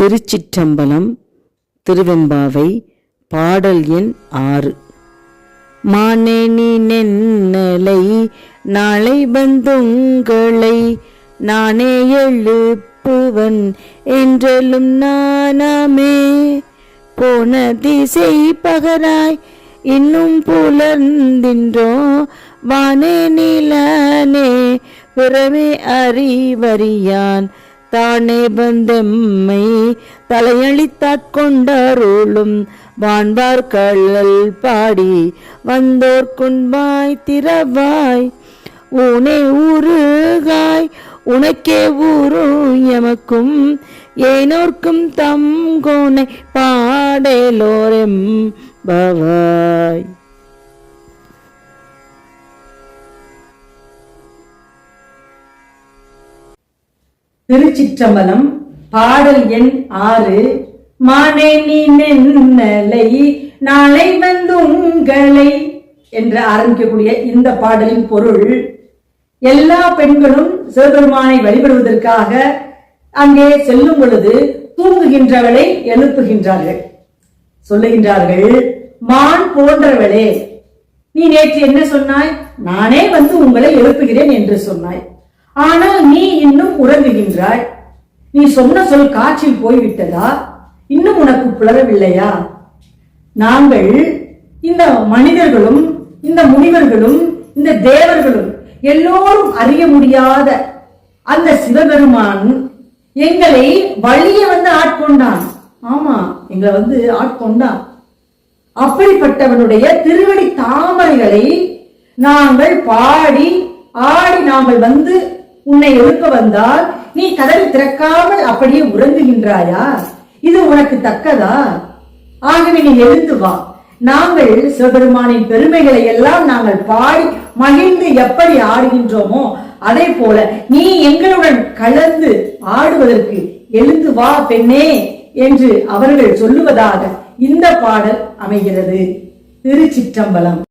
திருச்சிற்றம்பலம் திருவெம்பாவை பாடல் எண் ஆறு. மானேனி நென்னலை நாளை வந்துங்களை நானே எழுப்புவன் என்றெல்லும் நானாமே. போன திசை பகராய் இன்னும் புலர்ந்தின்றோ வானே நிலனே புறமே அறிவறியான் தானே வந்தெம்மை தலையளித்தாட்கொண்டருளும் வான்பார் கள்ளல் பாடி வந்தோர் குன்பாய் திறவாய். ஊனே ஊருகாய் உனக்கே ஊரும் எமக்கும். ஏனோர்க்கும் தம் கோனை பாடலோரெம் பவாய் திருச்சிற்றம்பலம் பாடல் எண் ஆறு. மானே நீ நென்னலை நாளை வந்து உங்களை என்று ஆரம்பிக்கக்கூடிய இந்த பாடலின் பொருள் எல்லா பெண்களும் சிவபெருமானை வழிபடுவதற்காக அங்கே செல்லும் பொழுது தூங்குகின்றவளை எழுப்புகின்றார்கள். சொல்லுகின்றார்கள் மான் போன்றவளே நீ நேற்று என்ன சொன்னாய்? நானே வந்து உங்களை எழுப்புகிறேன் என்று சொன்னாய். ஆனால் நீ இன்னும் உறங்குகின்றாய். நீ சொன்ன சொல் காற்றில் போய்விட்டதா? இன்னும் உனக்கு புலரவில்லையா? நாங்கள் இந்த மனிதர்களும் இந்த முனிவர்களும் இந்த தேவர்களும் எல்லோரும் அறிய முடியாத அந்த சிவபெருமான் எங்களை வழிய வந்து ஆட்கொண்டான். ஆமா எங்களை வந்து ஆட்கொண்டான். அப்படிப்பட்டவனுடைய திருவடி தாமரைகளை நாங்கள் பாடி ஆடி நாங்கள் வந்து உன்னை எழுப்ப வந்தால் நீ கதவை திறக்காமல் அப்படியே உறங்குகின்றாயா? இது உனக்கு தக்கதா? ஆகவே நீ எழுந்து வா. நாங்கள் சிவபெருமானின் பெருமைகளை எல்லாம் நாங்கள் பாடி மகிழ்ந்து எப்படி ஆடுகின்றோமோ அதே போல நீ எங்களுடன் கலந்து ஆடுவதற்கு எழுந்து வா பெண்ணே என்று அவர்கள் சொல்லுவதாக இந்த பாடல் அமைகிறது. திருச்சிற்றம்பலம்.